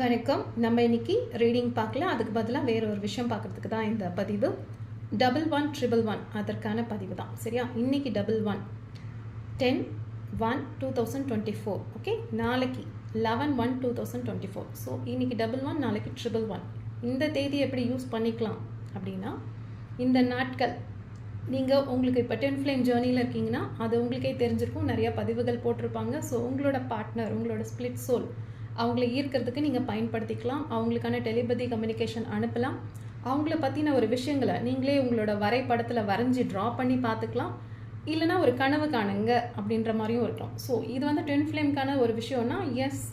வணக்கம். நம்ம இன்னைக்கு ரீடிங் பார்க்கல. அதுக்கு பதிலாக வேற ஒரு விஷயம் பார்க்கறதுக்கு தான் இந்த பதிவு. டபுள் ஒன் ட்ரிபிள் ஒன் அதற்கான பதிவு தான். சரியா? இன்னைக்கு double one ten one two thousand twenty four okay நாளைக்கு eleven one two thousand twenty four so இன்னைக்கு டபுள் ஒன் நாளைக்கு ட்ரிபிள் ஒன் இந்த தேதி எப்படி யூஸ் பண்ணிக்கலாம் அப்படின்னா இந்த நாட்கள் நீங்கள் உங்களுக்கு இப்போ டென் ஃப்ளேம் ஜேர்னியில் இருக்கீங்கன்னா அது உங்களுக்கே தெரிஞ்சிருக்கும். நிறைய பதிவுகள் போட்டிருப்பாங்க. ஸோ உங்களோட பார்ட்னர் உங்களோட ஸ்பிளிட் சோல் அவங்கள ஈர்க்கிறதுக்கு நீங்கள் பயன்படுத்திக்கலாம். அவங்களுக்கான டெலிபதி கம்யூனிகேஷன் அனுப்பலாம். அவங்கள பற்றின ஒரு விஷயங்களை நீங்களே உங்களோட வரைபடத்தில் வரைஞ்சி ட்ரா பண்ணி பார்த்துக்கலாம். இல்லைனா ஒரு கனவு காணுங்க அப்படின்ற மாதிரியும் இருக்கலாம். ஸோ இது வந்து ட்வின் ஃப்ளேம்க்கான ஒரு விஷயம்னா எஸ்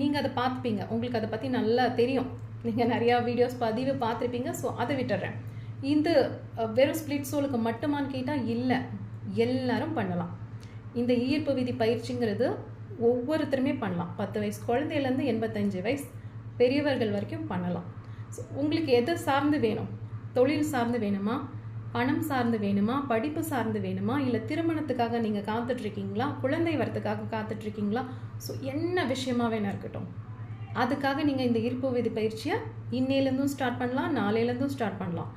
நீங்கள் அதை பார்த்துப்பீங்க. உங்களுக்கு அதை பற்றி நல்லா தெரியும். நீங்கள் நிறையா வீடியோஸ் பதிவு பார்த்துருப்பீங்க. ஸோ அதை விட்டுறேன். இது வெறும் ஸ்பிளிட் சோலுக்கு மட்டுமான்னு கேட்டால் இல்லை. எல்லாரும் பண்ணலாம். இந்த ஈர்ப்பு விதி பயிற்சிங்கிறது ஒவ்வொருத்தருமே பண்ணலாம். பத்து வயசு குழந்தையிலேருந்து எண்பத்தஞ்சு வயசு பெரியவர்கள் வரைக்கும் பண்ணலாம். ஸோ உங்களுக்கு எதை சார்ந்து வேணும்? தொழில் சார்ந்து வேணுமா? பணம் சார்ந்து வேணுமா? படிப்பு சார்ந்து வேணுமா? இல்லை திருமணத்துக்காக நீங்கள் காத்துட்ருக்கீங்களா? குழந்தை வரத்துக்காக காத்துட்ருக்கீங்களா? ஸோ என்ன விஷயமா வேணா இருக்கட்டும். அதுக்காக நீங்கள் இந்த ஈர்ப்பு விதி பயிற்சியை இன்னையிலேருந்தும் ஸ்டார்ட் பண்ணலாம் நாளையிலேருந்தும் ஸ்டார்ட் பண்ணலாம்.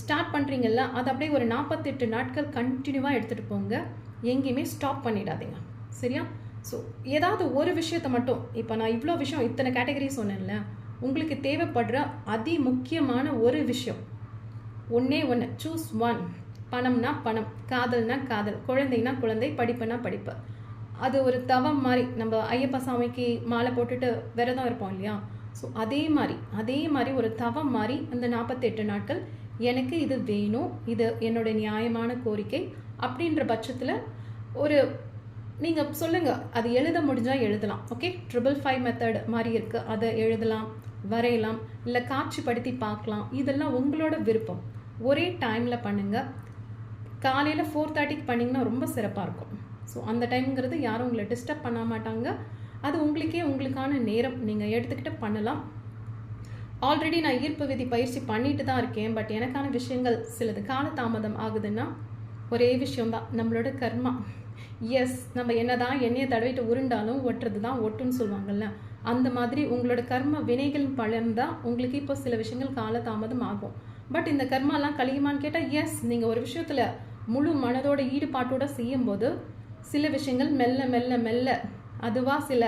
ஸ்டார்ட் பண்ணுறீங்கல்ல அது அப்படியே ஒரு நாற்பத்தெட்டு நாட்கள் கண்டினியூவாக எடுத்துகிட்டு போங்க. எங்கேயுமே ஸ்டாப் பண்ணிடாதீங்க. சரியா? ஸோ ஏதாவது ஒரு விஷயத்தை மட்டும் இப்போ நான் இவ்வளோ விஷயம் இத்தனை கேட்டகரி சொன்னேன்ல உங்களுக்கு தேவைப்படுற அதி முக்கியமான ஒரு விஷயம். ஒன்றே ஒன்று சூஸ் ஒன் பணம்னா பணம் காதல்னா காதல் குழந்தைனா குழந்தை படிப்புனா படிப்பு. அது ஒரு தவம் மாதிரி நம்ம ஐயப்ப சாமிக்கு மாலை போட்டுட்டு விரதம் இருப்போம் இல்லையா? ஸோ அதே மாதிரி அதே மாதிரி ஒரு தவம் மாதிரி அந்த நாற்பத்தெட்டு நாட்கள் எனக்கு இது வேணும் இது என்னோட நியாயமான கோரிக்கை அப்படின்ற பட்சத்தில் ஒரு நீங்கள் சொல்லுங்கள் அது எழுத முடிஞ்சால் எழுதலாம் ஓகே ட்ரிபிள் ஃபைவ் மெத்தட் மாதிரி இருக்குது அதை எழுதலாம் வரையலாம் இல்லை காட்சிப்படுத்தி பார்க்கலாம் இதெல்லாம் உங்களோட விருப்பம். ஒரே டைமில் பண்ணுங்கள் காலையில் ஃபோர் தேர்ட்டிக்கு பண்ணிங்கன்னா ரொம்ப சிறப்பாக இருக்கும். ஸோ அந்த டைம்ங்கிறது யாரும் உங்களை டிஸ்டர்ப் பண்ண மாட்டாங்க. அது உங்களுக்கே உங்களுக்கான நேரம் நீங்கள் எடுத்துக்கிட்டு பண்ணலாம். ஆல்ரெடி நான் ஈர்ப்பு விதி பயிற்சி பண்ணிட்டு தான் இருக்கேன் பட் எனக்கான விஷயங்கள் சிலது காலதாமதம் ஆகுதுன்னா ஒரே விஷயம்தான் நம்மளோட கர்மா. எஸ் நம்ம என்னதான் எண்ணெயை தடவிட்டு உருண்டாலும் ஒட்டுறது தான் ஒட்டுன்னு சொல்லுவாங்கல்ல. அந்த மாதிரி உங்களோட கர்ம வினைகளின் பலன் தான் உங்களுக்கு இப்போ சில விஷயங்கள் காலதாமதம் ஆகும். பட் இந்த கர்மாலாம் கழியுமான்னு கேட்டால் எஸ் நீங்கள் ஒரு விஷயத்தில் முழு மனதோட ஈடுபாட்டோட செய்யும்போது சில விஷயங்கள் மெல்ல மெல்ல மெல்ல அதுவாக சில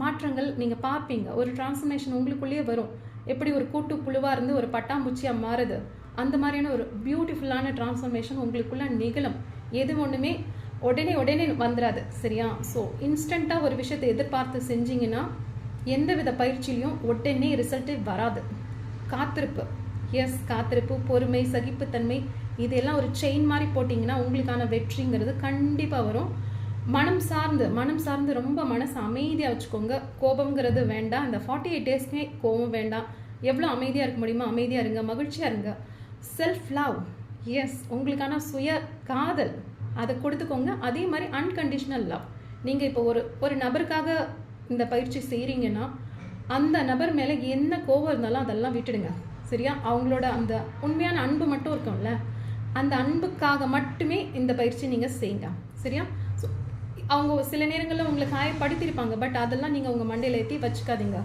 மாற்றங்கள் நீங்கள் பார்ப்பீங்க. ஒரு டிரான்ஸ்ஃபர்மேஷன் உங்களுக்குள்ளேயே வரும். எப்படி ஒரு கூட்டு புழுவாக இருந்து ஒரு பட்டாம்பூச்சியாக மாறுது. அந்த மாதிரியான ஒரு பியூட்டிஃபுல்லான டிரான்ஸ்ஃபர்மேஷன் உங்களுக்குள்ள நிகழும். எது ஒன்றுமே உடனே உடனே வந்துடாது சரியா? ஸோ இன்ஸ்டண்ட்டாக ஒரு விஷயத்தை எதிர்பார்த்து செஞ்சீங்கன்னா எந்த வித பயிற்சியிலையும் உடனே ரிசல்ட்டே வராது. காத்திருப்பு. எஸ் காத்திருப்பு பொறுமை சகிப்புத்தன்மை இதெல்லாம் ஒரு செயின் மாதிரி போட்டிங்கன்னா உங்களுக்கான வெற்றிங்கிறது கண்டிப்பாக வரும். மனம் சார்ந்து மனம் சார்ந்து ரொம்ப மனசு அமைதியாக வச்சுக்கோங்க. கோபம்ங்கிறது வேண்டாம். இந்த ஃபார்ட்டி எயிட் டேஸ்க்குமே கோபம் வேண்டாம். எவ்வளோ அமைதியாக இருக்க முடியுமோ அமைதியாக இருங்க மகிழ்ச்சியாக இருங்க. செல்ஃப் லவ் எஸ் உங்களுக்கான சுய காதல். அதை கொடுத்துக்கோங்க. அதே மாதிரி அன்கண்டிஷ்னல் லவ் நீங்கள் இப்போ ஒரு ஒரு நபருக்காக இந்த பயிற்சி செய்கிறீங்கன்னா அந்த நபர் மேலே என்ன கோவம் இருந்தாலும் அதெல்லாம் விட்டுடுங்க. சரியா? அவங்களோட அந்த உண்மையான அன்பு மட்டும் இருக்கும்ல. அந்த அன்புக்காக மட்டுமே இந்த பயிற்சி நீங்கள் செய்யுங்க சரியா? ஸோ அவங்க சில நேரங்களில் உங்களை காயப்படுத்தியிருப்பாங்க. பட் அதெல்லாம் நீங்கள் உங்கள் மண்டையில் ஏற்றி வச்சுக்காதீங்க.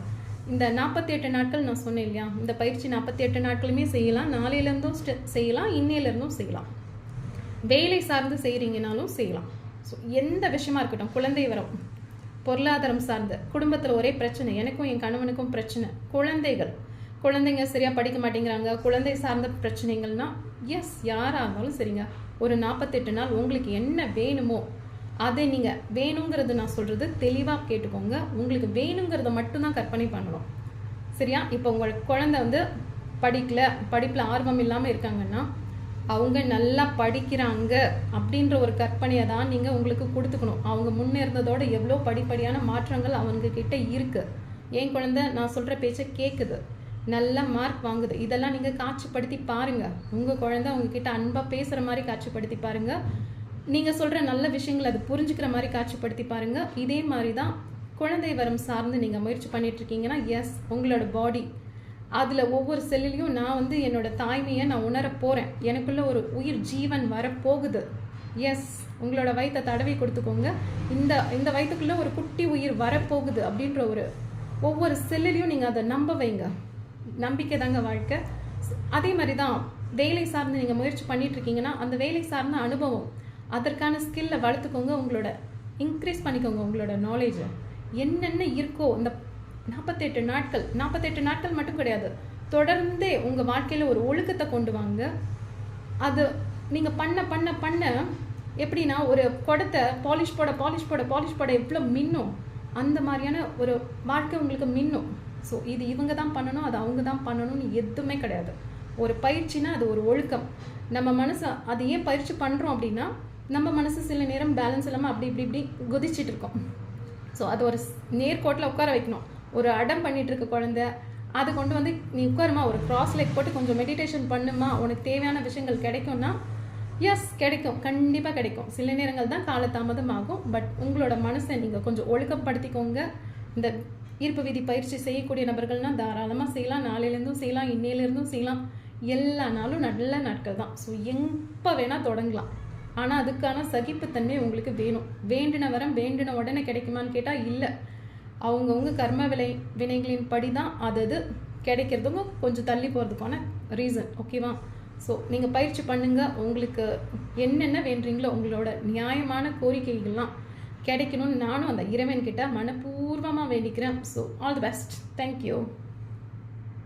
இந்த நாற்பத்தி எட்டு நாட்கள் நான் சொன்னேன் இல்லையா? இந்த பயிற்சி நாற்பத்தி எட்டு நாட்களுமே செய்யலாம். நாளையிலேருந்தும் செய்யலாம். இன்னையிலேருந்தும் செய்யலாம். வேலை சார்ந்து செய்கிறீங்கனாலும் செய்யலாம். ஸோ எந்த விஷயமா இருக்கட்டும் குழந்தை வரம் பொருளாதாரம் சார்ந்த குடும்பத்தில் ஒரே பிரச்சனை எனக்கும் என் கணவனுக்கும் பிரச்சனை குழந்தைகள். குழந்தைங்க சரியாக படிக்க மாட்டேங்கிறாங்க குழந்தை சார்ந்த பிரச்சனைகள்னா எஸ் யாராக இருந்தாலும் சரிங்க. ஒரு நாற்பத்தெட்டு நாள் உங்களுக்கு என்ன வேணுமோ அதை நீங்கள் வேணுங்கிறது நான் சொல்கிறது தெளிவாக கேட்டுக்கோங்க. உங்களுக்கு வேணுங்கிறத மட்டும்தான் கற்பனை பண்ணணும். சரியா? இப்போ உங்கள் குழந்தை வந்து படிக்கல படிப்பில் ஆர்வம் இல்லாமல் இருக்காங்கன்னா அவங்க நல்லா படிக்கிறாங்க அப்படின்ற ஒரு கற்பனையை தான் நீங்கள் உங்களுக்கு கொடுத்துக்கணும். அவங்க முன்னேறதோட எவ்வளோ படிப்படியான மாற்றங்கள் அவங்க கிட்ட என் குழந்தை? நான் சொல்கிற பேச்சை கேட்குது நல்ல மார்க் வாங்குது. இதெல்லாம் நீங்கள் காட்சிப்படுத்தி பாருங்கள் உங்கள் குழந்தை அவங்கக்கிட்ட அன்பாக பேசுகிற மாதிரி காட்சிப்படுத்தி பாருங்க. நீங்கள் சொல்கிற நல்ல விஷயங்களை அது புரிஞ்சுக்கிற மாதிரி காட்சிப்படுத்தி பாருங்கள் இதே மாதிரி தான் குழந்தை வரம் சார்ந்து நீங்கள் முயற்சி பண்ணிட்டு இருக்கீங்கன்னா எஸ் உங்களோட பாடி அதில் ஒவ்வொரு செல்லிலையும் நான் வந்து என்னோட தாய்மையை நான் உணர போகிறேன் எனக்குள்ள ஒரு உயிர் ஜீவன் வரப்போகுது. எஸ் உங்களோட வயிற்றை தடவி கொடுத்துக்கோங்க. இந்த இந்த வயிற்றுக்குள்ளே ஒரு குட்டி உயிர் வரப்போகுது அப்படின்ற ஒரு ஒவ்வொரு செல்லுலையும் நீங்கள் அதை நம்ப வைங்க. நம்பிக்கை தாங்க வாழ்க்கை. அதே மாதிரி தான் வேலை சார்ந்து நீங்கள் முயற்சி பண்ணிட்டு இருக்கீங்கன்னா அந்த வேலை சார்ந்த அனுபவம் அதற்கான ஸ்கில்லை வளர்த்துக்கோங்க. உங்களோட இன்க்ரீஸ் பண்ணிக்கோங்க உங்களோட நாலேஜை என்னென்ன இருக்கோ இந்த நாற்பத்தெட்டு நாட்கள். நாற்பத்தெட்டு நாட்கள் மட்டும் கிடையாது. தொடர்ந்தே உங்கள் வாழ்க்கையில் ஒரு ஒழுக்கத்தை கொண்டு வாங்க. அது நீங்கள் பண்ண பண்ண பண்ண எப்படின்னா ஒரு குடத்தை பாலிஷ் போட பாலிஷ் போட பாலிஷ் போட எவ்வளோ மின்னும். அந்த மாதிரியான ஒரு வாழ்க்கை உங்களுக்கு மின்னும். ஸோ இது இவங்க தான் பண்ணணும் அது அவங்க தான் பண்ணணும்னு எதுவுமே கிடையாது. ஒரு பயிற்சினா அது ஒரு ஒழுக்கம். நம்ம மனசை அது ஏன் பயிற்சி பண்ணுறோம் அப்படின்னா நம்ம மனசு சில நேரம் பேலன்ஸ் இல்லாமல் அப்படி இப்படி இப்படி குதிச்சிட்டு இருக்கோம். ஸோ அது ஒரு நேர்கோட்டில் உட்கார வைக்கணும். ஒரு அடம் பண்ணிட்டு இருக்க குழந்தை அதை கொண்டு வந்து நீ உட்காருமா ஒரு கிராஸ் லெக் போட்டு கொஞ்சம் மெடிடேஷன் பண்ணுமா உனக்கு தேவையான விஷயங்கள் கிடைக்கும்னா எஸ் கிடைக்கும் கண்டிப்பாக கிடைக்கும். சில நேரங்கள் தான் காலதாமதம் ஆகும் பட் உங்களோட மனசை நீங்கள் கொஞ்சம் ஒழுக்கப்படுத்திக்கோங்க. இந்த ஈர்ப்பு விதி பயிற்சி செய்யக்கூடிய நபர்கள்னால் தாராளமாக செய்யலாம். நாளையிலேருந்தும் செய்யலாம் இன்னையிலேருந்தும் செய்யலாம். எல்லா நாளும் நல்ல நாட்கள் தான். ஸோ எப்போ வேணால் தொடங்கலாம். ஆனால் அதுக்கான சகிப்புத்தன்மை உங்களுக்கு வேணும். வேண்டின வரம் வேண்டின உடனே கிடைக்குமான்னு கேட்டால் இல்லை. அவங்கவுங்க கர்ம விலை வினைகளின் படி தான் அது அது கிடைக்கிறதுங்க கொஞ்சம் தள்ளி போகிறதுக்கான ரீசன் ஓகேவா ஸோ நீங்கள் பயிற்சி பண்ணுங்கள் உங்களுக்கு என்னென்ன வேண்டுறீங்களோ உங்களோட நியாயமான கோரிக்கைகள்லாம் கிடைக்கணும்னு நானும் அந்த இறைவன்கிட்ட மனப்பூர்வமாக வேண்டிக்கிறேன். So all the best thank you